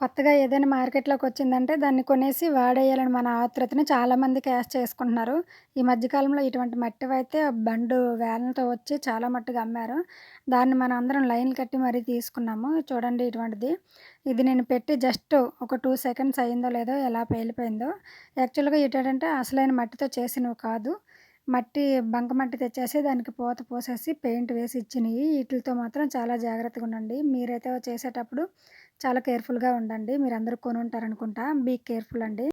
కొత్తగా ఏదైనా మార్కెట్లోకి వచ్చిందంటే దాన్ని కొనేసి వాడేయాలని మన ఆతృతని చాలామంది క్యాష్ చేసుకుంటున్నారు. ఈ మధ్యకాలంలో ఇటువంటి మట్టి అయితే బండు వేలతో వచ్చి చాలా మట్టుగా అమ్మారు. దాన్ని మనం అందరం లైన్లు కట్టి మరీ తీసుకున్నాము. చూడండి ఇటువంటిది. ఇది నేను పెట్టి జస్ట్ ఒక టూ సెకండ్స్ అయిందో లేదో ఎలా పేలిపోయిందో. యాక్చువల్గా ఏంటంటే అసలైన మట్టితో చేసినవి కాదు. మట్టి బంకమట్టి తెచ్చేసి దానికి పూత పోసేసి పెయింట్ వేసి ఇచ్చినాయి. వీటితో మాత్రం చాలా జాగ్రత్తగా ఉండండి. మీరైతే చేసేటప్పుడు చాలా కేర్ఫుల్గా ఉండండి. మీరు అందరూ కొని ఉంటారనుకుంటా బీ కేర్ఫుల్ అండి.